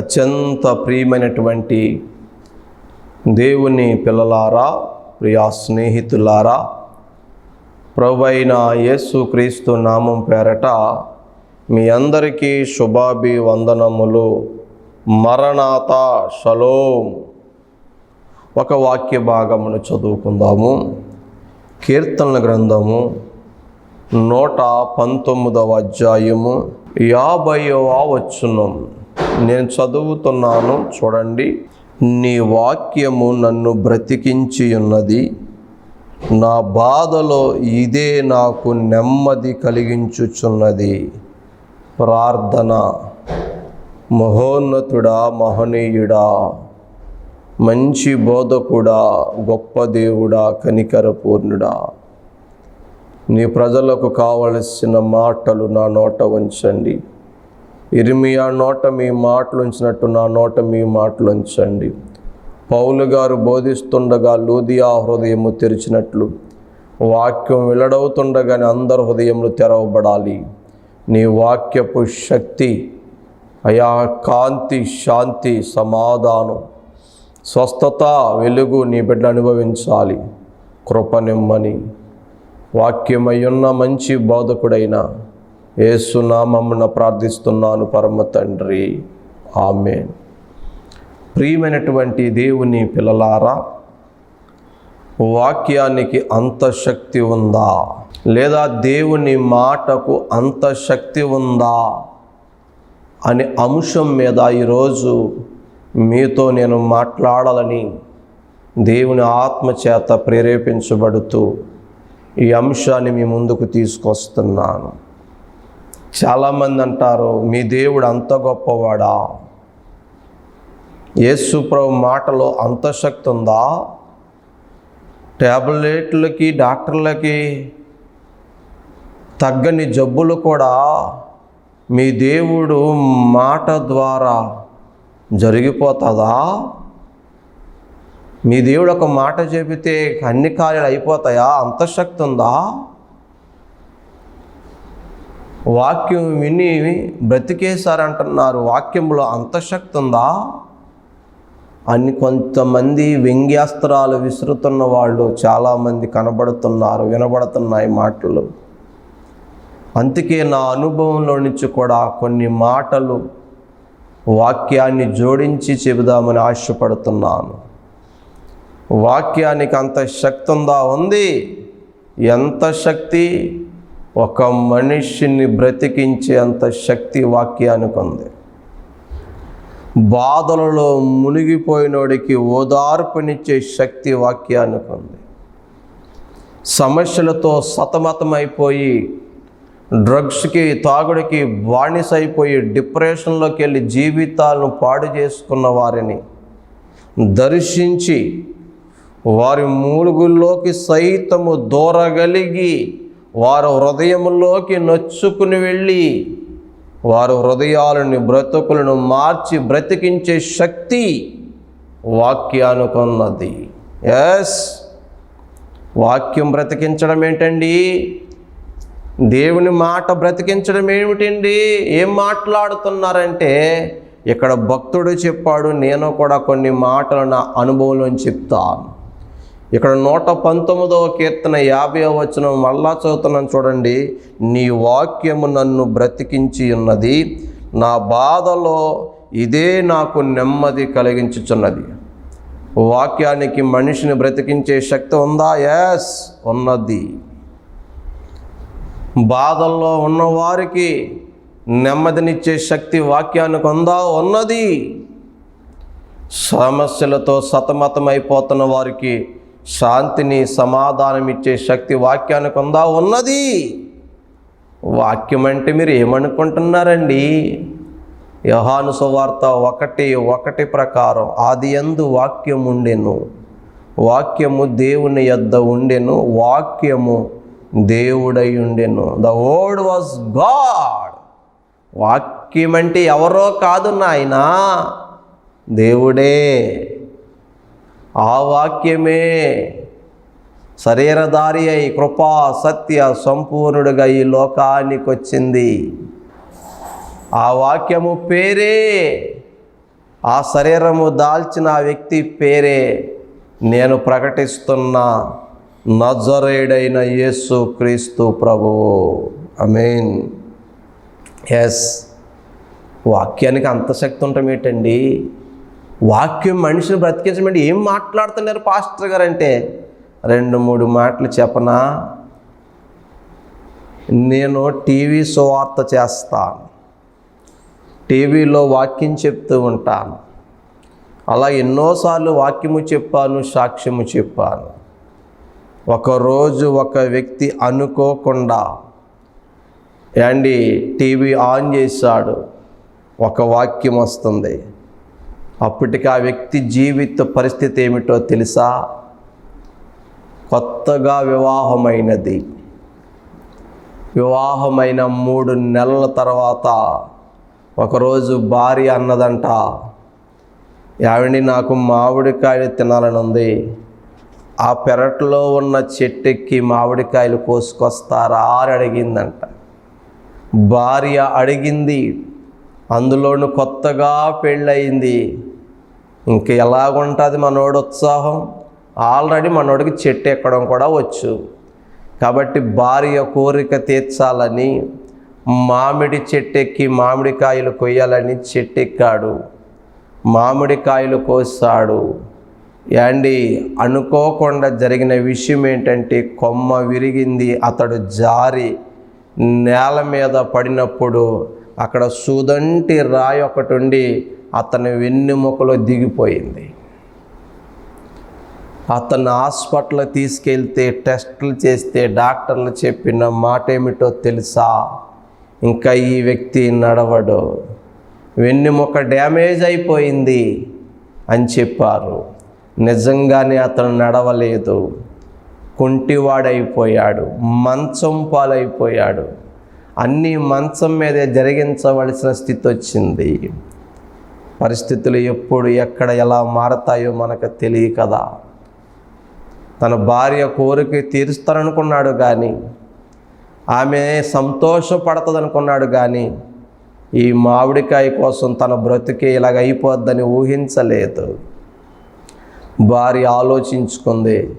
అత్యంత ప్రియమైనటువంటి దేవుని పిల్లలారా ప్రియా స్నేహితులారా ప్రభు అయిన యేసుక్రీస్తు నామం పేరట మీ అందరికీ శుభాభి వందనములు మరణాత షలోం. ఒక వాక్య భాగమును చదువుకుందాము. కీర్తనల గ్రంథము నూట పంతొమ్మిదవ అధ్యాయము యాభైవ వచ్చునం నేను చదువుతున్నాను చూడండి. నీ వాక్యము నన్ను బ్రతికించి ఉన్నది నా బాధలో ఇదే నాకు నెమ్మది కలిగించుచున్నది. ప్రార్థన. మహోన్నతుడా మహనీయుడా. మంచి బోధకుడా గొప్ప దేవుడా కనికరపూర్ణుడా. నీ ప్రజలకు కావలసిన మాటలు నా నోట ఉంచండి. ఇరిమియా నోట మీ మాటలు ఉంచినట్టు నా నోట మీ మాటలు ఉంచండి. పౌలు గారు బోధిస్తుండగా లూదియా హృదయము తెరిచినట్లు వాక్యం వెల్లడవుతుండగానే అందరి హృదయములు తెరవబడాలి. నీ వాక్యపు శక్తి అయా కాంతి శాంతి సమాధానం స్వస్థత వెలుగు నీ బిడ్డ అనుభవించాలి. కృపనిమ్మని వాక్యమయ్యున్న మంచి బోధకుడైన ఏసునామమున ప్రార్థిస్తున్నాను పరమ తండ్రి. ఆమె ప్రియమైనటువంటి దేవుని పిల్లలారా వాక్యానికి అంత శక్తి ఉందా? లేదా దేవుని మాటకు అంత శక్తి ఉందా? అనే అంశం మీద ఈరోజు మీతో నేను మాట్లాడాలని దేవుని ఆత్మ చేత ప్రేరేపించబడుతూ ఈ అంశాన్ని మీ ముందుకు తీసుకొస్తున్నాను. చాలామంది అంటారు మీ దేవుడు అంత గొప్పవాడా? యేసు ప్రభు మాటలో అంత శక్తి ఉందా? ట్యాబ్లెట్లకి డాక్టర్లకి తగ్గని జబ్బులు కూడా మీ దేవుడు మాట ద్వారా జరిగిపోతుందా? మీ దేవుడు ఒక మాట చెబితే అన్ని కార్యాలు అయిపోతాయా? అంత శక్తి ఉందా? వాక్యం విని బ్రతికేశారంటున్నారు. వాక్యంలో అంతశక్తి ఉందా? అని కొంతమంది వ్యంగ్యాస్త్రాలు విసురుతున్న వాళ్ళు చాలామంది కనబడుతున్నారు వినబడుతున్నాయి మాటలు. అందుకే నా అనుభవంలో నుంచి కూడా కొన్ని మాటలు వాక్యాన్ని జోడించి చెబుదామని ఆశపడుతున్నాను. వాక్యానికి అంత శక్తి ఉందా? ఉంది. ఎంత శక్తి? ఒక మనిషిని బ్రతికించే అంత శక్తి వాక్యానికి ఉంది. బాధలలో మునిగిపోయినోడికి ఓదార్పునిచ్చే శక్తి వాక్యానికి ఉంది. సమస్యలతో సతమతమైపోయి డ్రగ్స్కి తాగుడికి బానిసైపోయి డిప్రెషన్లోకి వెళ్ళి జీవితాలను పాడు చేసుకున్న వారిని దర్శించి వారి మూలుగుల్లోకి సైతము దూరగలిగి వారు హృదయంలోకి నొచ్చుకుని వెళ్ళి వారు హృదయాలని బ్రతుకులను మార్చి బ్రతికించే శక్తి వాక్యానుకున్నది. ఎస్ వాక్యం బ్రతికించడం ఏంటండి? దేవుని మాట బ్రతికించడం ఏమిటండి? ఏం మాట్లాడుతున్నారంటే ఇక్కడ భక్తుడు చెప్పాడు నేను కూడా కొన్ని మాటలు నా అనుభవంలో చెప్తాను. ఇక్కడ నూట పంతొమ్మిదవ కీర్తన యాభై వచనం మళ్ళా చదువుతున్నాను చూడండి. నీ వాక్యము నన్ను బ్రతికించి ఉన్నది నా బాధలో ఇదే నాకు నెమ్మది కలిగించుచున్నది. వాక్యానికి మనిషిని బ్రతికించే శక్తి ఉందా? ఎస్ ఉన్నది. బాధల్లో ఉన్నవారికి నెమ్మదినిచ్చే శక్తి వాక్యానికి ఉందా? ఉన్నది. సమస్యలతో సతమతమైపోతున్న వారికి శాంతిని సమాధానం ఇచ్చే శక్తి వాక్యానికి ఉందా? ఉన్నది. వాక్యం అంటే మీరు ఏమనుకుంటున్నారండి? యహాను సువార్త ఒకటి ఒకటి ప్రకారం ఆది ఎందు వాక్యం ఉండెను వాక్యము దేవుని యొద్ద ఉండెను. వాక్యము దేవుడై ఉండెను ద వర్డ్ వాజ్ గాడ్ వాక్యం అంటే ఎవరో కాదు నాయన. దేవుడే. ఆ వాక్యమే శరీరధారి అయి కృపా సత్య సంపూర్ణుడుగా ఈ లోకానికి వచ్చింది ఆ వాక్యము పేరే. ఆ శరీరము దాల్చిన ఆ వ్యక్తి పేరే. నేను ప్రకటిస్తున్న నజరేడైన యేసు క్రీస్తు ప్రభువు. మీన్ ఎస్ వాక్యానికి అంత శక్తి ఉండటం ఏంటండి వాక్యం మనిషిని బ్రతికించమంటే ఏం మాట్లాడుతున్నారు పాస్టర్ గారు అంటే? రెండు మూడు మాటలు చెప్పనా? నేను టీవీ సువార్త చేస్తాను. టీవీలో వాక్యం చెప్తూ ఉంటాను. అలా ఎన్నోసార్లు వాక్యము చెప్పాను సాక్ష్యము చెప్పాను. ఒకరోజు ఒక వ్యక్తి అనుకోకుండా యాండి టీవీ ఆన్ చేశాడు. ఒక వాక్యం వస్తుంది. అప్పటికి ఆ వ్యక్తి జీవిత పరిస్థితి ఏమిటో తెలుసా? కొత్తగా వివాహమైనది. వివాహమైన మూడు నెలల తర్వాత ఒకరోజు భార్య అన్నదంట యావండి నాకు మామిడికాయలు తినాలని ఉంది ఆ పెరట్లో ఉన్న చెట్టెక్కి మామిడికాయలు కోసుకొస్తారా? అని అడిగిందంట. భార్య అడిగింది అందులోను కొత్తగా పెళ్ళయింది. ఇంక ఎలాగుంటుంది మనోడు ఉత్సాహం? ఆల్రెడీ మనోడికి చెట్టు ఎక్కడం కూడా వచ్చు. కాబట్టి భార్య కోరిక తీర్చాలని మామిడి చెట్టెక్కి మామిడికాయలు కొయ్యాలని చెట్టెక్కాడు. మామిడికాయలు కోసాడు యాండి అనుకోకుండా జరిగిన విషయం ఏంటంటే కొమ్మ విరిగింది అతడు జారి నేల మీద పడినప్పుడు అక్కడ సుదంటి రాయి ఒకటి ఉండి అతని వెన్నెముకలో దిగిపోయింది. అతను హాస్పిటల్ తీసుకెళ్తే టెస్టులు చేస్తే డాక్టర్లు చెప్పిన మాట ఏమిటో తెలుసా? ఇంకా ఈ వ్యక్తి నడవడు. వెన్నెముక డ్యామేజ్ అయిపోయింది అని చెప్పారు. నిజంగానే అతను నడవలేదు. కుంటివాడైపోయాడు. మంచం పాలైపోయాడు. అన్నీ మంచం మీదే జరిగించవలసిన స్థితి వచ్చింది. పరిస్థితులు ఎప్పుడు ఎక్కడ ఎలా మారతాయో మనకు తెలియ కదా. తన భార్య కోరిక తీరుస్తాననుకున్నాడు కానీ ఆమె సంతోషపడతదనుకున్నాడు కానీ ఈ మామిడికాయ కోసం తన బ్రతికే ఇలాగ అయిపోద్దని ఊహించలేదు. భార్య ఆలోచించుకుంది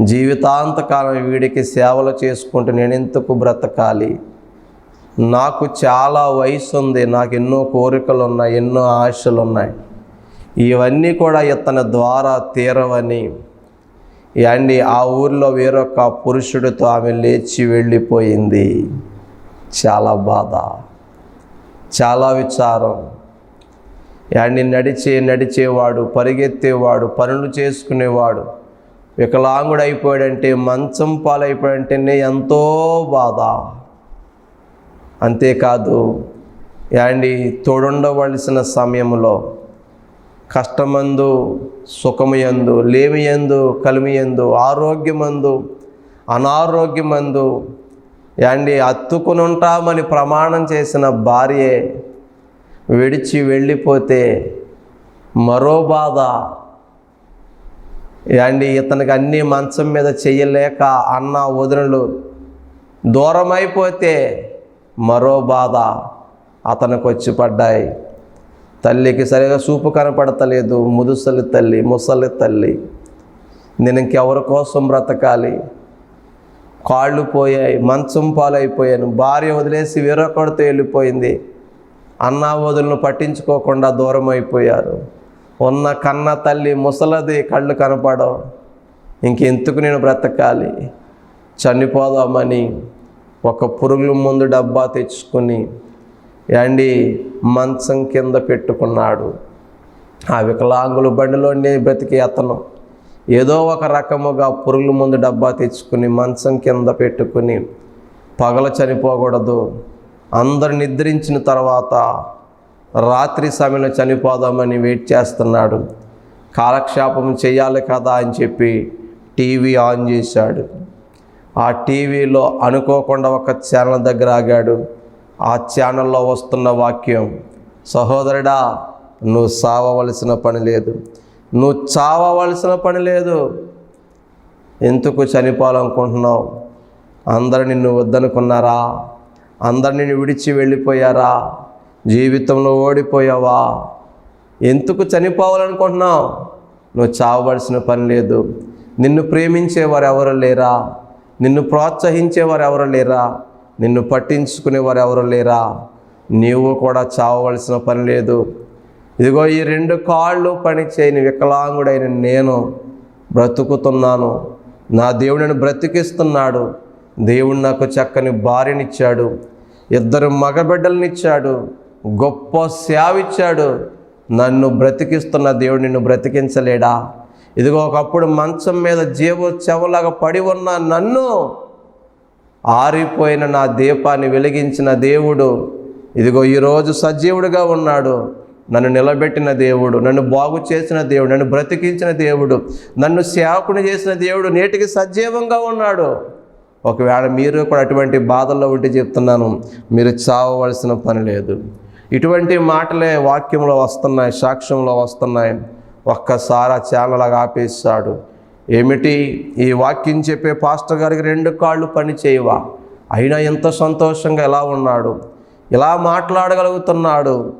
జీవితాంతకాలం వీడికి సేవలు చేసుకుంటూ నేను ఎందుకు బ్రతకాలి? నాకు చాలా వయసు ఉంది నాకు ఎన్నో కోరికలు ఉన్నాయి ఎన్నో ఆశలు ఉన్నాయి ఇవన్నీ కూడా ఇతని ద్వారా తీరవని. అండి ఆ ఊర్లో వేరొక పురుషుడితో ఆమె లేచి వెళ్ళిపోయింది. చాలా బాధ చాలా విచారం. యాన్ని నడిచే నడిచేవాడు పరిగెత్తేవాడు పనులు చేసుకునేవాడు వికలాంగుడు అయిపోయాడంటే మంచం పాలైపోయాడంటేనే ఎంతో బాధ. అంతేకాదు యాండి తోడుండవలసిన సమయంలో కష్టమందు సుఖమయందు లేమియందు కలిమియందు ఆరోగ్యమందు అనారోగ్యమందు యాండి అత్తుకుని ఉంటామని ప్రమాణం చేసిన భార్యే విడిచి వెళ్ళిపోతే మరో బాధ. యాండి ఇతనికి అన్నీ మంచం మీద చేయలేక అన్న వదినలు దూరం అయిపోతే మరో బాధ అతనికి వచ్చి పడ్డాయి. తల్లికి సరిగా చూపు కనపడతలేదు ముదుసలి తల్లి ముసలి తల్లి. నేను ఇంకెవరి కోసం బ్రతకాలి? కాళ్ళు పోయాయి మంచం పాలైపోయాను భార్య వదిలేసి వేరొకడితో వెళ్ళిపోయింది. అన్నా వదులను పట్టించుకోకుండా దూరం అయిపోయారు ఉన్న కన్న తల్లి ముసలది కళ్ళు కనపడవు. ఇంకెందుకు నేను బ్రతకాలి? చనిపోదామని ఒక పురుగుల ముందు డబ్బా తెచ్చుకొని యాండి మంచం కింద పెట్టుకున్నాడు. ఆ వికలాంగుల బండిలోనే బ్రతికి అతను. ఏదో ఒక రకముగా పురుగుల ముందు డబ్బా తెచ్చుకుని మంచం కింద పెట్టుకుని పగల చనిపోకూడదు. అందరు నిద్రించిన తర్వాత రాత్రి సమయంలో చనిపోదామని వెయిట్ చేస్తున్నాడు. కాలక్షేపం చేయాలి కదా అని చెప్పి టీవీ ఆన్ చేశాడు. ఆ టీవీలో అనుకోకుండా ఒక ఛానల్ దగ్గర ఆగాడు. ఆ ఛానల్లో వస్తున్న వాక్యం సహోదరుడా నువ్వు సావవలసిన పని లేదు. నువ్వు చావవలసిన పని లేదు. ఎందుకు చనిపోవాలనుకుంటున్నావు? అందరు నిన్ను వద్దనుకున్నారా? అందరు నిన్ను విడిచి వెళ్ళిపోయారా? జీవితంలో ఓడిపోయావా? ఎందుకు చనిపోవాలనుకుంటున్నావు? నువ్వు చావవలసిన పని లేదు. నిన్ను ప్రేమించేవారు ఎవరు లేరా? నిన్ను ప్రోత్సహించేవారు ఎవరు లేరా? నిన్ను పట్టించుకునేవారు ఎవరు లేరా? నీవు కూడా చావవలసిన పని లేదు. ఇదిగో ఈ రెండు కాళ్ళు పని చేయని వికలాంగుడైన నేను బ్రతుకుతున్నాను. నా దేవుడిని బ్రతికిస్తున్నాడు. దేవుడు నాకు చక్కని భార్యనిచ్చాడు. ఇద్దరు మగబిడ్డలనిచ్చాడు. గొప్ప సేవ ఇచ్చాడు నన్ను బ్రతికిస్తున్న దేవుడు నిన్ను బ్రతికించలేడా? ఇదిగో ఒకప్పుడు మంచం మీద జీవ చెవలాగా పడి ఉన్న నన్ను ఆరిపోయిన నా దీపాన్ని వెలిగించిన దేవుడు ఇదిగో ఈరోజు సజీవుడిగా ఉన్నాడు. నన్ను నిలబెట్టిన దేవుడు నన్ను బాగు చేసిన దేవుడు నన్ను బ్రతికించిన దేవుడు నన్ను సేవకుని చేసిన దేవుడు నేటికి సజీవంగా ఉన్నాడు. ఒకవేళ మీరు కూడా అటువంటి బాధల్లో ఉంటే చెప్తున్నాను మీరు చావవలసిన పని లేదు. ఇటువంటి మాటలే వాక్యంలో వస్తున్నాయి సాక్ష్యంలో వస్తున్నాయి. ఒక్కసారి ఆ ఛానల్ ఆపేశాడు. ఏమిటి? ఈ వాక్యం చెప్పే పాస్టర్ గారికి రెండు కాళ్ళు పని చేయవా? అయినా ఎంత సంతోషంగా ఎలా ఉన్నాడు? ఇలా మాట్లాడగలుగుతున్నాడు.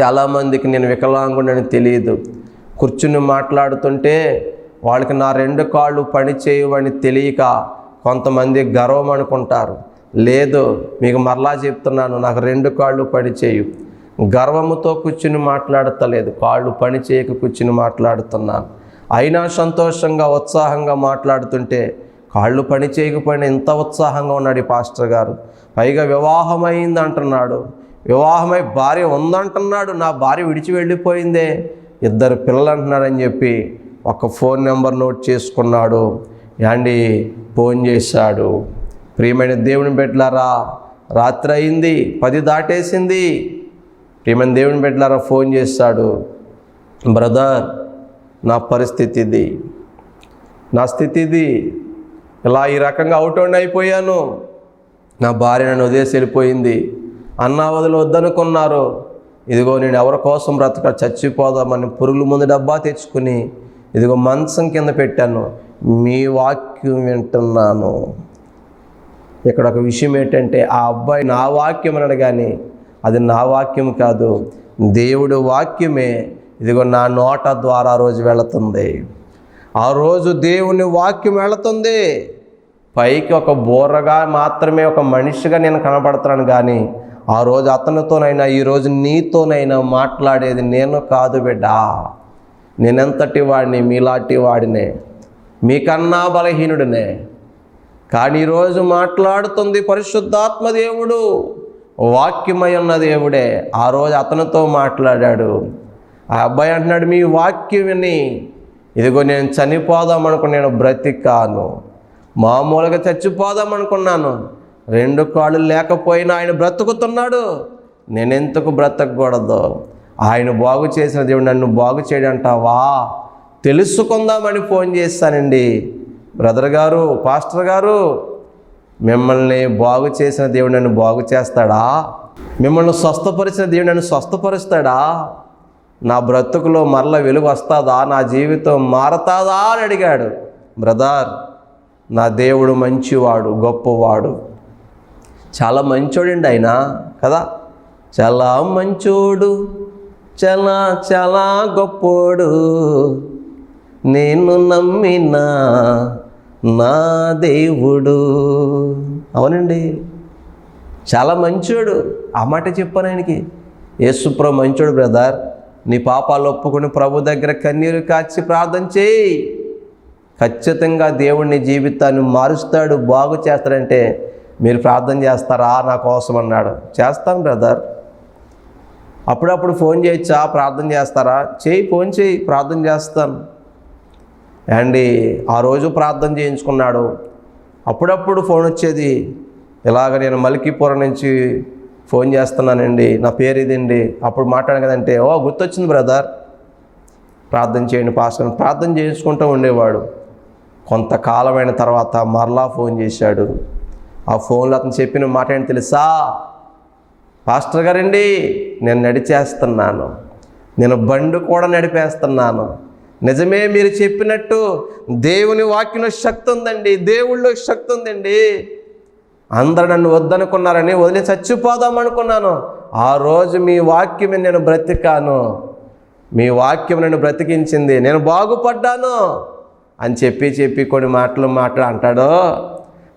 చాలామందికి నేను వికలాంగుడని తెలియదు కూర్చుని మాట్లాడుతుంటే వాళ్ళకి నా రెండు కాళ్ళు పని చేయవని తెలియక కొంతమంది గర్వం అనుకుంటారు. లేదు మీకు మరలా చెప్తున్నాను నాకు రెండు కాళ్ళు పని చేయు. గర్వముతో కూర్చుని మాట్లాడతలేదు కాళ్ళు పని చేయక కూర్చుని మాట్లాడుతున్నాను. అయినా సంతోషంగా ఉత్సాహంగా మాట్లాడుతుంటే కాళ్ళు పని చేయకపోయినా ఎంత ఉత్సాహంగా ఉన్నాడు ఈ పాస్టర్ గారు. పైగా వివాహమైంది అంటున్నాడు. వివాహమై భార్య ఉందంటున్నాడు నా భార్య విడిచి వెళ్ళిపోయిందే. ఇద్దరు పిల్లలు అంటున్నాడని చెప్పి ఒక ఫోన్ నెంబర్ నోట్ చేసుకున్నాడు. యాండి ఫోన్ చేశాడు. ప్రియమైన దేవుని పెట్టలారా రాత్రి అయింది పది దాటేసింది. ప్రియమైన దేవుని బిడ్డలారా ఫోన్ చేస్తాడు బ్రదర్ నా పరిస్థితి ఇది నా స్థితి ఇది ఇలా ఈ రకంగా అవుట్ అయిపోయాను. నా భార్య నన్ను వదిలేసి వెళ్ళిపోయింది. అన్నా వదిలి వద్దనుకున్నారు. ఇదిగో నేను ఎవరి కోసం బ్రతక చచ్చిపోదామని పురుగుల ముందు డబ్బా తెచ్చుకుని ఇదిగో మంచం కింద పెట్టాను. మీ వాక్యం వింటున్నాను. ఇక్కడ ఒక విషయం ఏంటంటే ఆ అబ్బాయి నా వాక్యం అనడు కానీ అది నా వాక్యం కాదు. దేవుడు వాక్యమే. ఇదిగో నా నోట ద్వారా రోజు వెళుతుంది. ఆ రోజు దేవుని వాక్యం వెళుతుంది. పైకి ఒక బోరగా మాత్రమే ఒక మనిషిగా నేను కనబడుతున్నాను కానీ ఆ రోజు అతనితోనైనా ఈరోజు నీతోనైనా మాట్లాడేది నేను కాదు బిడ్డ. నేనెంతటి వాడిని? మీలాంటి వాడినే. మీకన్నా బలహీనుడినే. కానీ ఈరోజు మాట్లాడుతుంది పరిశుద్ధాత్మ దేవుడు. వాక్యమై ఉన్న దేవుడే ఆ రోజు అతనితో మాట్లాడాడు. ఆ అబ్బాయి అంటున్నాడు మీ వాక్యం విని ఇదిగో నేను చనిపోదాం అనుకుని నేను బ్రతికాను. మామూలుగా చచ్చిపోదాం అనుకున్నాను. రెండు కాళ్ళు లేకపోయినా ఆయన బ్రతుకుతున్నాడు. నేనెందుకు బ్రతకూడదు ఆయన బాగు చేసిన దేవుడు నన్ను బాగు చేయడంటావా? తెలుసుకుందామని ఫోన్ చేస్తానండి. బ్రదర్ గారు పాస్టర్ గారు మిమ్మల్ని బాగు చేసిన దేవుడు నన్ను బాగు చేస్తాడా? మిమ్మల్ని స్వస్థపరిచిన దేవుడు నన్ను స్వస్థపరుస్తాడా? నా బ్రతుకులో మరల వెలుగు వస్తుందా? నా జీవితం మారతాదా అని అడిగాడు. బ్రదర్ నా దేవుడు మంచివాడు గొప్పవాడు. చాలా మంచోడండి ఆయన కదా? చాలా మంచోడు చాలా చాలా గొప్పోడు. నేను నమ్మినా నా దేవుడు. అవునండి. చాలా మంచోడు. ఆ మాట చెప్పాను ఆయనకి. యేసుప్ర మంచోడు బ్రదర్. నీ పాపాలు ఒప్పుకుని ప్రభు దగ్గర కన్నీరు కాచి ప్రార్థన చేయి. ఖచ్చితంగా దేవుడిని జీవితాన్ని మారుస్తాడు బాగు చేస్తాడంటే మీరు ప్రార్థన చేస్తారా నా కోసం అన్నాడు. చేస్తాను బ్రదర్. అప్పుడప్పుడు ఫోన్ చేయొచ్చా? ప్రార్థన చేస్తారా? చేయి ఫోన్ చేయి. ప్రార్థన చేస్తాను. అండి ఆ రోజు ప్రార్థన చేయించుకున్నాడు. అప్పుడప్పుడు ఫోన్ వచ్చేది ఇలాగ నేను మలికీపురం నుంచి ఫోన్ చేస్తున్నానండి నా పేరు ఇదండి. అప్పుడు మాట్లాడాను కదంటే ఓ గుర్తొచ్చింది బ్రదర్ ప్రార్థన చేయండి పాస్టర్. ప్రార్థన చేయించుకుంటూ ఉండేవాడు. కొంతకాలమైన తర్వాత మరలా ఫోన్ చేశాడు. ఆ ఫోన్లో అతను చెప్పిన మాట ఏంటి తెలుసా? పాస్టర్ గారండి నేను నడిచేస్తున్నాను. నేను బండి కూడా నడిపేస్తున్నాను. నిజమే మీరు చెప్పినట్టు దేవుని వాక్యంలో శక్తి ఉందండి. దేవుళ్ళో శక్తి ఉందండి. అందరు నన్ను వద్దనుకున్నారని వదిలి చచ్చిపోదాం అనుకున్నాను. ఆ రోజు మీ వాక్యమే నేను బ్రతికాను. మీ వాక్యం నన్ను బ్రతికించింది. నేను బాగుపడ్డాను అని చెప్పి చెప్పి కొన్ని మాటలు మాట్లాడు అంటాడో.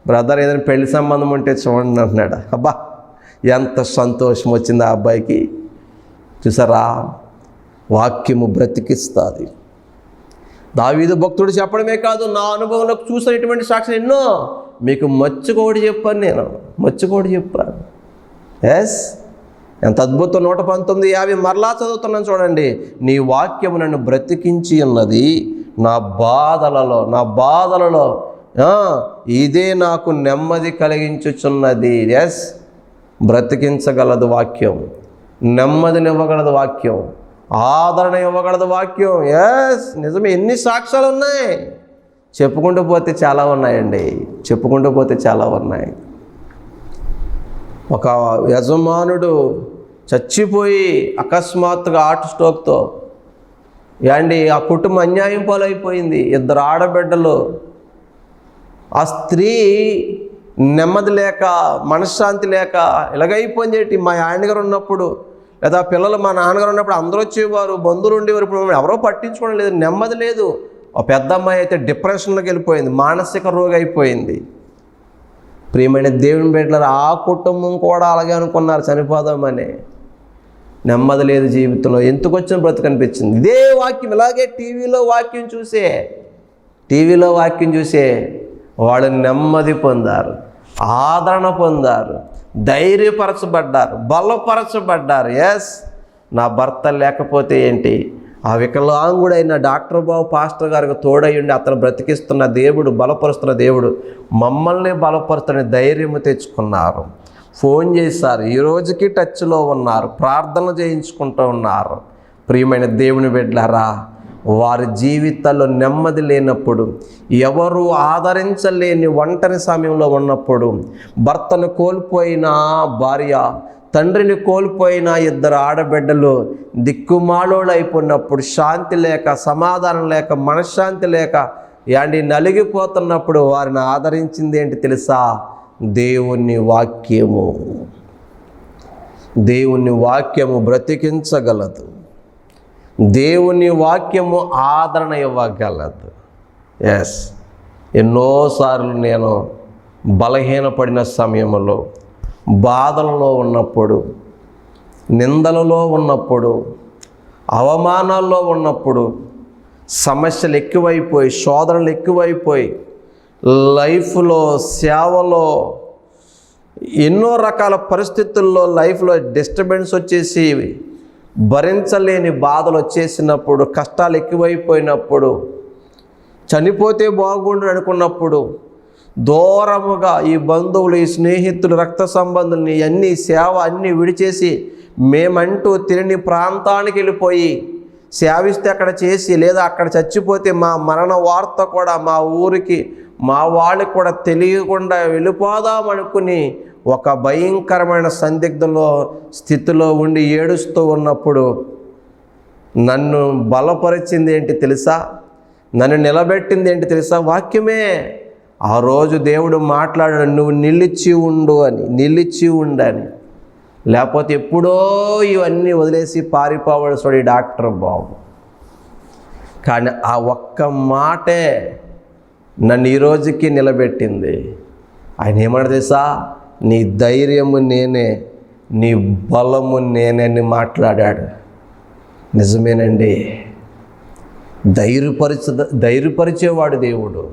బ్రదర్ ఏదైనా పెళ్ళి సంబంధం ఉంటే చూడండి అంటున్నాడు. అబ్బా ఎంత సంతోషం వచ్చింది ఆ అబ్బాయికి. చూసారా? వాక్యము బ్రతికిస్తుంది. దావీదు భక్తుడు చెప్పడమే కాదు నా అనుభవంలో చూసినటువంటి సాక్షి ఎన్నో? మీకు మచ్చుకోడి చెప్పాను నేను. మచ్చుకోడి చెప్పాను. ఎస్ ఎంత అద్భుతం. నూట పంతొమ్మిది యాభై మరలా చదువుతున్నాను చూడండి. నీ వాక్యం నన్ను బ్రతికించి ఉన్నది నా బాధలలో నా బాధలలో. ఇదే నాకు నెమ్మది కలిగించుచున్నది. ఎస్ బ్రతికించగలదు వాక్యం. నెమ్మదినివ్వగలదు వాక్యం. ఆదరణ ఇవ్వగలదు వాక్యం. ఎస్ నిజమే. ఎన్ని సాక్ష్యాలు ఉన్నాయి? చెప్పుకుంటూ పోతే చాలా ఉన్నాయండి. చెప్పుకుంటూ పోతే చాలా ఉన్నాయి. ఒక యజమానుడు చచ్చిపోయి అకస్మాత్తుగా హార్ట్ స్ట్రోక్తో యాండి ఆ కుటుంబం అన్యాయం పాలైపోయింది. ఇద్దరు ఆడబిడ్డలు. ఆ స్త్రీ నెమ్మది లేక మనశ్శాంతి లేక ఇలాగైపోయింది ఏంటి? మా ఆయనగారు ఉన్నప్పుడు లేదా పిల్లలు మా నాన్నగారు ఉన్నప్పుడు అందరూ వచ్చేవారు బంధువులు ఉండేవారు. ఇప్పుడు మమ్మల్ని ఎవరో పట్టించుకోవడం లేదు నెమ్మది లేదు. ఆ పెద్ద అమ్మాయి అయితే డిప్రెషన్లోకి వెళ్ళిపోయింది మానసిక రోగి అయిపోయింది. ప్రియమైన దేవుని బిడ్డలారు ఆ కుటుంబం కూడా అలాగే అనుకున్నారు చనిపోదామని నెమ్మది లేదు జీవితంలో. ఎందుకు వచ్చిన బ్రతుకు అనిపించింది? ఇదే వాక్యం ఇలాగే టీవీలో వాక్యం చూసే టీవీలో వాక్యం చూసే వాళ్ళు నెమ్మది పొందారు ఆదరణ పొందారు. ధైర్యపరచబడ్డారు బలపరచబడ్డారు. ఎస్ నా భర్త లేకపోతే ఏంటి? ఆ వికలాంగుడైన డాక్టర్ బాబు పాస్టర్ గారికి తోడయ్యుండి అతను బ్రతికిస్తున్న దేవుడు బలపరుస్తున్న దేవుడు మమ్మల్ని బలపరుస్తున్న ధైర్యము తెచ్చుకున్నారు. ఫోన్ చేశారు ఈ రోజుకి టచ్లో ఉన్నారు ప్రార్థన చేయించుకుంటూ ఉన్నారు. ప్రియమైన దేవుని బిడ్డారా వారి జీవితాల్లో నెమ్మది లేనప్పుడు ఎవరు ఆదరించలేని ఒంటరి సమయంలో ఉన్నప్పుడు భర్తను కోల్పోయిన భార్య తండ్రిని కోల్పోయిన ఇద్దరు ఆడబిడ్డలు దిక్కుమాలోడైపోయినప్పుడు శాంతి లేక సమాధానం లేక మనశ్శాంతి లేక యాండి నలిగిపోతున్నప్పుడు వారిని ఆదరించింది ఏంటి తెలుసా? దేవుని వాక్యము. దేవుని వాక్యము బ్రతికించగలదు. దేవుని వాక్యము ఆదరణ ఇవ్వగలదు. ఎస్ ఎన్నోసార్లు నేను బలహీనపడిన సమయంలో బాధలలో ఉన్నప్పుడు నిందలలో ఉన్నప్పుడు అవమానాల్లో ఉన్నప్పుడు సమస్యలు ఎక్కువైపోయి శోధనలు ఎక్కువైపోయి లైఫ్లో సేవలో ఎన్నో రకాల పరిస్థితుల్లో లైఫ్లో డిస్టర్బెన్స్ వచ్చేసి భరించలేని బాధలు వచ్చేసినప్పుడు కష్టాలు ఎక్కువైపోయినప్పుడు చనిపోతే బాగుండు అనుకున్నప్పుడు దూరముగా ఈ బంధువులు ఈ స్నేహితులు రక్త సంబంధుల్ని అన్ని సేవ అన్నీ విడిచేసి మేమంటూ తిరిని ప్రాంతానికి వెళ్ళిపోయి సేవిస్తే అక్కడ చేసి లేదా అక్కడ చచ్చిపోతే మా మరణ వార్త కూడా మా ఊరికి మా వాళ్ళకి కూడా తెలియకుండా వెళ్ళిపోదాం అనుకుని ఒక భయంకరమైన సందిగ్ధంలో స్థితిలో ఉండి ఏడుస్తూ ఉన్నప్పుడు నన్ను బలపరిచింది ఏంటి తెలుసా? నన్ను నిలబెట్టింది ఏంటి తెలుసా? వాక్యమే. ఆ రోజు దేవుడు మాట్లాడాడు నువ్వు నిలిచి ఉండు అని నిలిచి ఉండని లేకపోతే ఎప్పుడో ఇవన్నీ వదిలేసి పారిపోవడు ఈ డాక్టర్ బాబు. కానీ ఆ ఒక్క మాటే నన్ను ఈ రోజుకి నిలబెట్టింది. ఆయన ఏమన్నా తెలుసా? నీ ధైర్యము నేనే నీ బలము నేనే అని మాట్లాడాడు. నిజమేనండి. ధైర్యపరిచ ధైర్యపరిచేవాడు దేవుడు.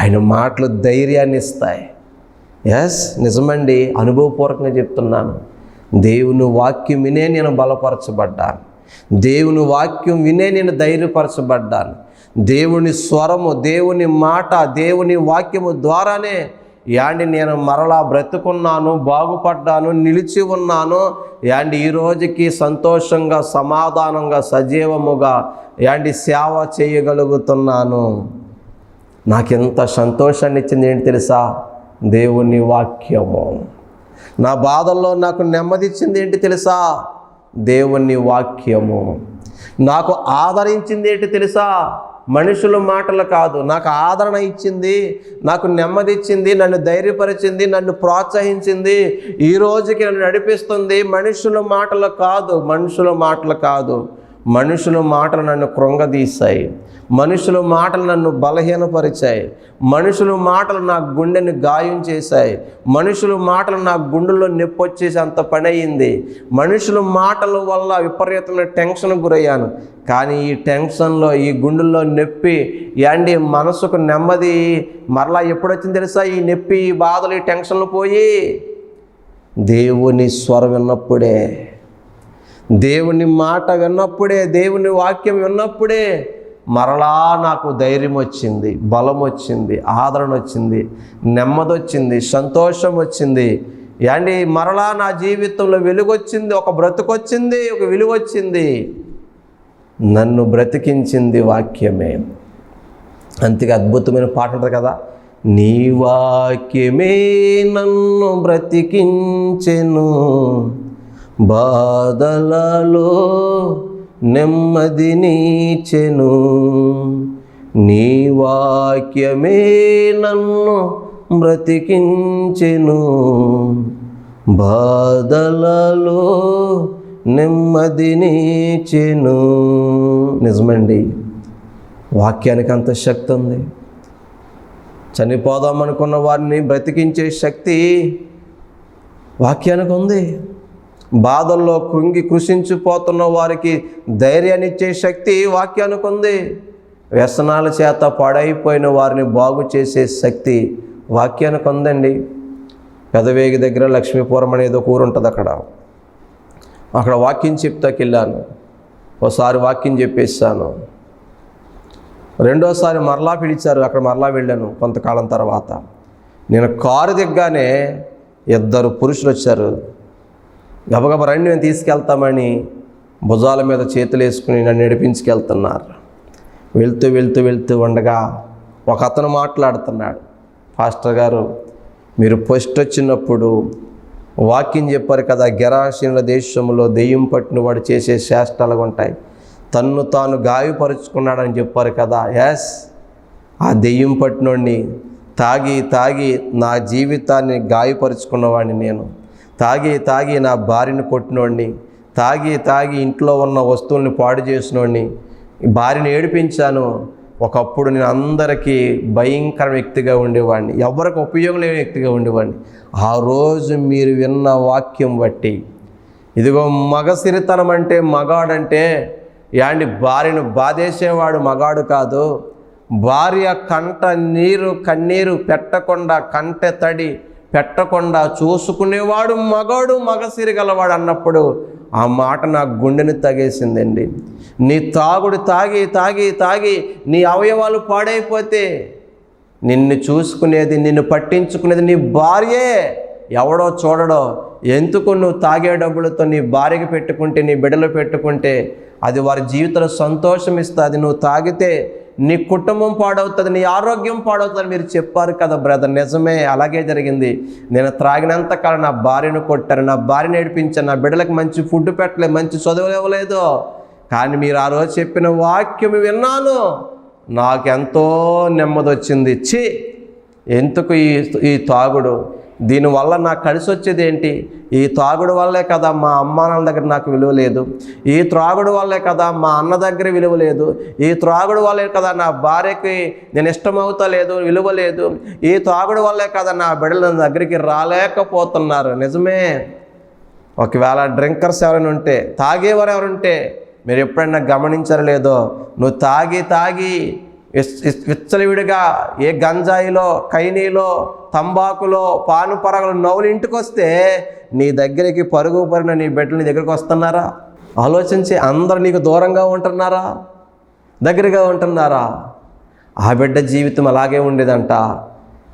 ఆయన మాటలు ధైర్యాన్ని ఇస్తాయి. ఎస్ నిజమండి. అనుభవపూర్వకంగా చెప్తున్నాను. దేవుని వాక్యం వినే నేను బలపరచబడ్డాను. దేవుని వాక్యం వినే నేను ధైర్యపరచబడ్డాను. దేవుని స్వరము దేవుని మాట దేవుని వాక్యము ద్వారానే యాండి నేను మరలా బ్రతుకున్నాను బాగుపడ్డాను నిలిచి ఉన్నాను. యాండి ఈ రోజుకి సంతోషంగా సమాధానంగా సజీవముగా యాండి సేవ చేయగలుగుతున్నాను. నాకెంత సంతోషాన్ని ఇచ్చింది ఏంటి తెలుసా? దేవుని వాక్యము. నా బాధల్లో నాకు నెమ్మది ఇచ్చింది ఏంటి తెలుసా? దేవుని వాక్యము. నాకు ఆదరించింది ఏంటి తెలుసా? మనుషుల మాటలు కాదు. నాకు ఆదరణ ఇచ్చింది నాకు నెమ్మది ఇచ్చింది నన్ను ధైర్యపరిచింది నన్ను ప్రోత్సహించింది. ఈ రోజుకి నన్ను నడిపిస్తుంది మనుషుల మాటలు కాదు మనుషుల మాటలు కాదు. మనుషుల మాటలు నన్ను కృంగదీశాయి. మనుషుల మాటలు నన్ను బలహీనపరిచాయి. మనుషుల మాటలు నా గుండెని గాయం చేశాయి. మనుషుల మాటలు నా గుండెల్లో నొప్పి వచ్చేసి అంత పని అయింది మనుషుల మాటల వల్ల విపరీతమైన టెన్షన్ గురయ్యాను. కానీ ఈ టెన్షన్లో ఈ గుండెల్లో నొప్పి యాండి మనసుకు నెమ్మది. మరలా ఎప్పుడొచ్చింది తెలుసా? ఈ నొప్పి ఈ బాధలు ఈ టెన్షన్లు పోయి? దేవుని స్వరం విన్నప్పుడే దేవుని మాట విన్నప్పుడే దేవుని వాక్యం విన్నప్పుడే మరలా నాకు ధైర్యం వచ్చింది బలం వచ్చింది ఆదరణ వచ్చింది నెమ్మది వచ్చింది సంతోషం వచ్చింది. అండి మరలా నా జీవితంలో వెలుగొచ్చింది ఒక బ్రతుకొచ్చింది ఒక వెలుగొచ్చింది. నన్ను బ్రతికించింది వాక్యమే. అంతగా అద్భుతమైన పాట ఉంటుంది కదా? నీ వాక్యమే నన్ను బ్రతికించెను. బాధలలో నెమ్మది నీచెను. నీ వాక్యమే నన్ను బ్రతికించెను. బాధలలో నెమ్మది నీచెను. నిజమండి వాక్యానికి అంత శక్తి ఉంది. చనిపోదాం అనుకున్న వారిని బ్రతికించే శక్తి వాక్యానికి ఉంది. బాధల్లో కుంగి కృషించిపోతున్న వారికి ధైర్యాన్ని ఇచ్చే శక్తి వాక్యానికి ఉంది వ్యసనాల చేత పాడైపోయిన వారిని బాగు చేసే శక్తి వాక్యానికి ఉందండి పెదవేగి దగ్గర లక్ష్మీపురం అనేది ఒక ఊరు ఉంటుంది అక్కడ. అక్కడ వాక్యం చెప్తాకి వెళ్ళాను ఒకసారి వాక్యం చెప్పేసాను రెండోసారి మరలా పిలిచారు. అక్కడ మరలా వెళ్ళాను కొంతకాలం తర్వాత. నేను కారు దిగ్గానే ఇద్దరు పురుషులు వచ్చారు గబగబ రండి మేము తీసుకెళ్తామని భుజాల మీద చేతులు వేసుకుని నన్ను నడిపించుకెళ్తున్నారు వెళ్తూ వెళ్తూ వెళ్తూ ఉండగా ఒక అతను మాట్లాడుతున్నాడు. పాస్టర్ గారు మీరు ఫస్ట్ వచ్చినప్పుడు వాక్యం చెప్పారు కదా గెరాసీనుల దేశంలో దెయ్యం పట్టిన వాడు చేసే శాస్త్రాలు ఉంటాయి. తన్ను తాను గాయపరుచుకున్నాడని చెప్పారు కదా ఎస్ ఆ దెయ్యం పట్టినోడిని తాగి తాగి నా జీవితాన్ని గాయపరుచుకున్నవాడిని నేను. తాగి తాగి నా భార్యను కొట్టినోడిని తాగి తాగి ఇంట్లో ఉన్న వస్తువుల్ని పాడు చేసినోడిని భార్యను ఏడిపించాను. ఒకప్పుడు నేను అందరికీ భయంకర వ్యక్తిగా ఉండేవాడిని. ఎవరికి ఉపయోగం లేని వ్యక్తిగా ఉండేవాడిని. ఆ రోజు మీరు విన్న వాక్యం బట్టి. ఇదిగో మగసిరితనం అంటే మగాడంటే యాండి భార్యను బాధేసేవాడు మగాడు కాదు. భార్య కంట నీరు కన్నీరు పెట్టకుండా కంటె తడి పెట్టకుండా చూసుకునేవాడు మగాడు మగసిరి గలవాడు అన్నప్పుడు ఆ మాట నా గుండెని తగేసిందండి. నీ తాగుడు తాగి తాగి తాగి నీ అవయవాలు పాడైపోతే నిన్ను చూసుకునేది నిన్ను పట్టించుకునేది నీ భార్యే. ఎవడో చూడడో ఎందుకు నువ్వు తాగే డబ్బులతో నీ భార్యకి పెట్టుకుంటే నీ బిడ్డలు పెట్టుకుంటే అది వారి జీవితంలో సంతోషం ఇస్తుంది. నువ్వు తాగితే నీ కుటుంబం పాడవుతుంది నీ ఆరోగ్యం పాడవుతుంది మీరు చెప్పారు కదా బ్రదర్ నిజమే అలాగే జరిగింది. నేను త్రాగినంత కాలం నా భార్యను కొట్టాను నా భార్యను ఏడిపించాను నా బిడ్డలకు మంచి ఫుడ్ పెట్టలేదు మంచి చదువులు కానీ మీరు ఆ రోజు చెప్పిన వాక్యం విన్నాను. నాకెంతో నెమ్మది వచ్చింది ఛీ ఎందుకు ఈ ఈ తాగుడు? దీనివల్ల నాకు కలిసి వచ్చేది ఏంటి ఈ తాగుడు వల్లే కదా మా అమ్మా నాన్న దగ్గర నాకు విలువ లేదు. ఈ త్రాగుడు వల్లే కదా మా అన్న దగ్గర విలువ లేదు. ఈ త్రాగుడు వల్లే కదా నా భార్యకి నేను ఇష్టమవుతా లేదు విలువ లేదు. ఈ త్రాగుడు వల్లే కదా నా బిడ్డల దగ్గరికి రాలేకపోతున్నారు. నిజమే. ఒకవేళ డ్రింకర్స్ ఎవరైనా ఉంటే తాగేవారు ఎవరుంటే మీరు ఎప్పుడైనా గమనించరు లేదో నువ్వు తాగి తాగి విచ్చలవిడిగా ఏ గంజాయిలో కైనీలో తంబాకులో పాను పరగలు నవ్వులు ఇంటికి వస్తే నీ దగ్గరికి పరుగు పరిన నీ బిడ్డలు నీ దగ్గరికి వస్తున్నారా? ఆలోచించి అందరు నీకు దూరంగా ఉంటున్నారా? దగ్గరగా ఉంటున్నారా? ఆ బిడ్డ జీవితం అలాగే ఉండేదంట.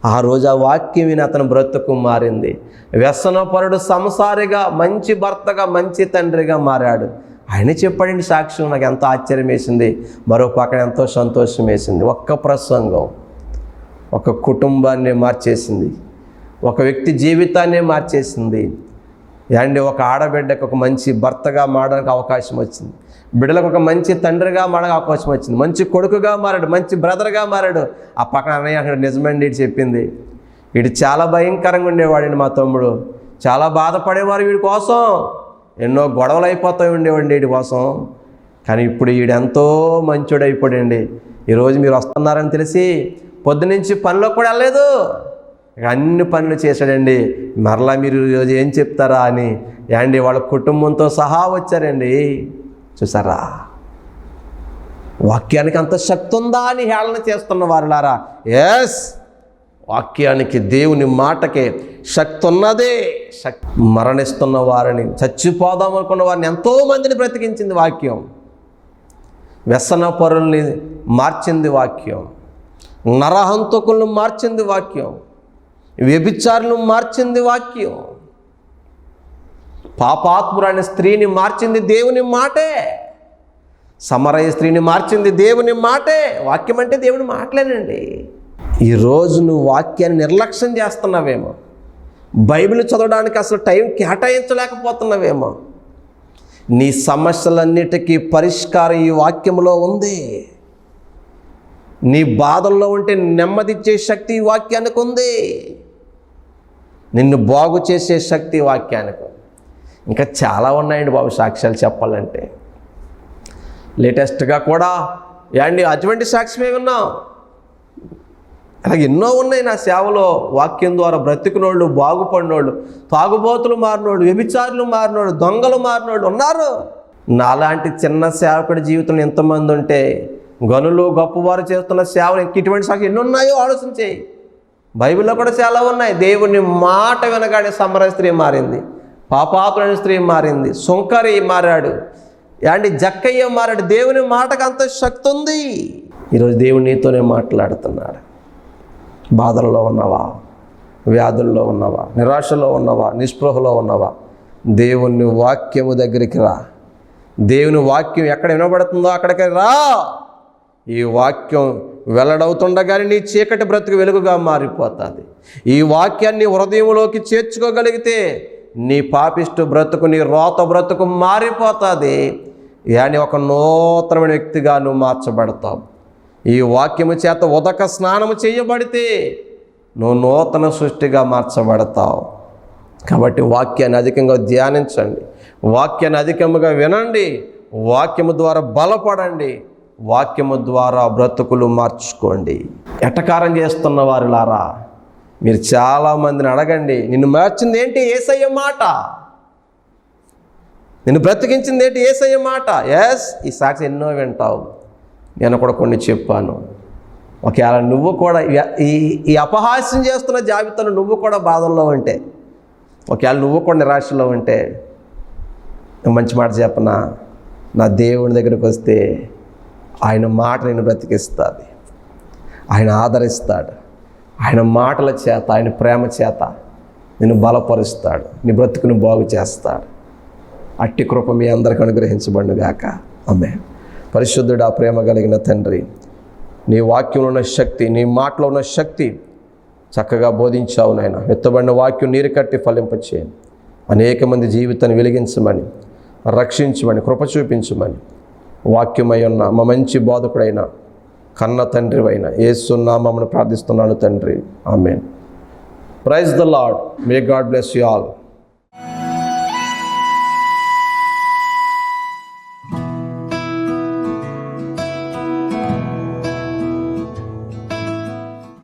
ఆ రోజు ఆ వాక్యం విని అతను బ్రతుకు మారింది. వ్యసనపరుడు సంసారిగా మంచి భర్తగా మంచి తండ్రిగా మారాడు. ఆయన చెప్పాడండి సాక్ష్యం. నాకు ఎంతో ఆశ్చర్యం వేసింది. మరో పక్కన ఎంతో సంతోషం వేసింది. ఒక్క ప్రసంగం ఒక కుటుంబాన్ని మార్చేసింది. ఒక వ్యక్తి జీవితాన్ని మార్చేసింది. అండ్ ఒక ఆడబిడ్డకు ఒక మంచి భర్తగా మారడానికి అవకాశం వచ్చింది. బిడ్డలకు ఒక మంచి తండ్రిగా మారడానికి అవకాశం వచ్చింది. మంచి కొడుకుగా మారాడు మంచి బ్రదర్గా మారాడు. ఆ పక్కన అన్నయ్య అక్కడ నిజమండి ఇటు చెప్పింది. వీడు చాలా భయంకరంగా ఉండేవాడండి మా తమ్ముడు. చాలా బాధపడేవారు వీడి కోసం. ఎన్నో గొడవలు అయిపోతూ ఉండేవండి వీడి కోసం. కానీ ఇప్పుడు ఈడెంతో మంచోడైపోయాడండి. ఈరోజు మీరు వస్తున్నారని తెలిసి పొద్దునుంచి పనిలో కూడా వెళ్ళలేదు. అన్ని పనులు చేశాడండి. మరలా మీరు ఈరోజు ఏం చెప్తారా అని. యాండి వాళ్ళ కుటుంబంతో సహా వచ్చారండి. చూసారా? వాక్యానికి అంత శక్తి ఉందా అని హేళన చేస్తున్న వారులారా? ఎస్ వాక్యానికి దేవుని మాటకే శక్తి ఉన్నదే శక్తి మరణిస్తున్న వారిని చచ్చిపోదాం అనుకున్న వారిని ఎంతోమందిని బ్రతికించింది వాక్యం. వ్యసన పరుల్ని మార్చింది వాక్యం. నరహంతకులను మార్చింది వాక్యం. వ్యభిచారులను మార్చింది వాక్యం. పాపాత్మురాని స్త్రీని మార్చింది దేవుని మాటే. సమరయ స్త్రీని మార్చింది దేవుని మాటే. వాక్యం అంటే దేవుని మాటలేనండి. ఈరోజు నువ్వు వాక్యాన్ని నిర్లక్ష్యం చేస్తున్నావేమో? బైబిల్ చదవడానికి అసలు టైం కేటాయించలేకపోతున్నావేమో? నీ సమస్యలన్నిటికీ పరిష్కారం ఈ వాక్యంలో ఉంది. నీ బాధల్లో ఉంటే నెమ్మదిచ్చే శక్తి ఈ వాక్యానికి ఉంది. నిన్ను బాగు చేసే శక్తి వాక్యానికి ఇంకా చాలా ఉన్నాయండి బాబు సాక్ష్యాలు చెప్పాలంటే. లేటెస్ట్గా కూడా యాండి అటువంటి సాక్ష్యమే విన్నాం. అలాగే ఎన్నో ఉన్నాయి నా సేవలో వాక్యం ద్వారా బ్రతికినోళ్ళు బాగుపడినోళ్ళు తాగుబోతులు మారినోళ్ళు వ్యభిచారులు మారినోళ్ళు దొంగలు మారినోళ్ళు ఉన్నారు. నాలాంటి చిన్న సేవకుడి జీవితం ఎంతమంది ఉంటే గనులు గొప్పవారు చేస్తున్న సేవలు ఇంక ఇటువంటి సాక్షి ఎన్ని ఉన్నాయో ఆలోచించేయి బైబిల్లో కూడా చాలా ఉన్నాయి. దేవుని మాట వినగానే సమర స్త్రీ మారింది. పాపాపులని స్త్రీ మారింది. సుంకరి మారాడు. యాండి జక్కయ్య మారాడు. దేవుని మాటకు అంత శక్తి ఉంది. ఈరోజు దేవుడు నీతోనే మాట్లాడుతున్నాడు. బాధల్లో ఉన్నవా? వ్యాధుల్లో ఉన్నవా? నిరాశలో ఉన్నవా? నిస్పృహలో ఉన్నవా? దేవుని వాక్యము దగ్గరికి రా. దేవుని వాక్యం ఎక్కడ వినబడుతుందో అక్కడికి రా. ఈ వాక్యం వెల్లడవుతుండగానే నీ చీకటి బ్రతుకు వెలుగుగా మారిపోతుంది. ఈ వాక్యాన్ని హృదయంలోకి చేర్చుకోగలిగితే నీ పాపిష్టు బ్రతుకు నీ రోత బ్రతుకు మారిపోతుంది. యాని ఒక నూతనమైన వ్యక్తిగా నువ్వు మార్చబడతావు. ఈ వాక్యము చేత ఉదక స్నానము చేయబడితే నువ్వు నూతన సృష్టిగా మార్చబడతావు. కాబట్టి వాక్యాన్ని అధికంగా ధ్యానించండి. వాక్యాన్ని అధికముగా వినండి. వాక్యము ద్వారా బలపడండి. వాక్యము ద్వారా బ్రతుకులు మార్చుకోండి. ఎటకారం చేస్తున్న వారిలారా మీరు చాలామందిని అడగండి నిన్ను మార్చింది ఏంటి ఏసయ్య మాట? నిన్ను బ్రతికించింది ఏంటి ఏసయ్య మాట? ఎస్ ఈ సాక్షి ఎన్నో వింటావు. నేను కూడా కొన్ని చెప్పాను. ఒకవేళ నువ్వు కూడా ఈ- ఈ ఈ అపహాస్యం చేస్తున్న జాబితాలో నువ్వు కూడా బాధల్లో ఉంటే ఒకవేళ నువ్వు కూడా నిరాశలో ఉంటే మంచి మాట చెప్పనా? నా దేవుని దగ్గరికి వస్తే ఆయన మాట నేను బ్రతికిస్తుంది. ఆయన ఆదరిస్తాడు. ఆయన మాటల చేత ఆయన ప్రేమ చేత నిన్ను బలపరుస్తాడు. నీ బ్రతుకుని బాగు చేస్తాడు. అట్టి కృప మీ అందరికి అనుగ్రహించబడినగాక. ఆమె అమ్మే పరిశుద్ధుడు ఆ ప్రేమ కలిగిన తండ్రి. నీ వాక్యంలో ఉన్న శక్తి నీ మాటలో ఉన్న శక్తి చక్కగా బోధించావు నాయన. ఎత్తబడిన వాక్యం నీరు కట్టి ఫలింపచేయండి అనేక మంది జీవితాన్ని వెలిగించమని రక్షించమని కృప చూపించమని వాక్యమై ఉన్న. మా మంచి బోధకుడైన కన్న తండ్రివైన అయిన మమ్మల్ని ప్రార్థిస్తున్నాను తండ్రి. Amen. Praise the Lord may God bless you all.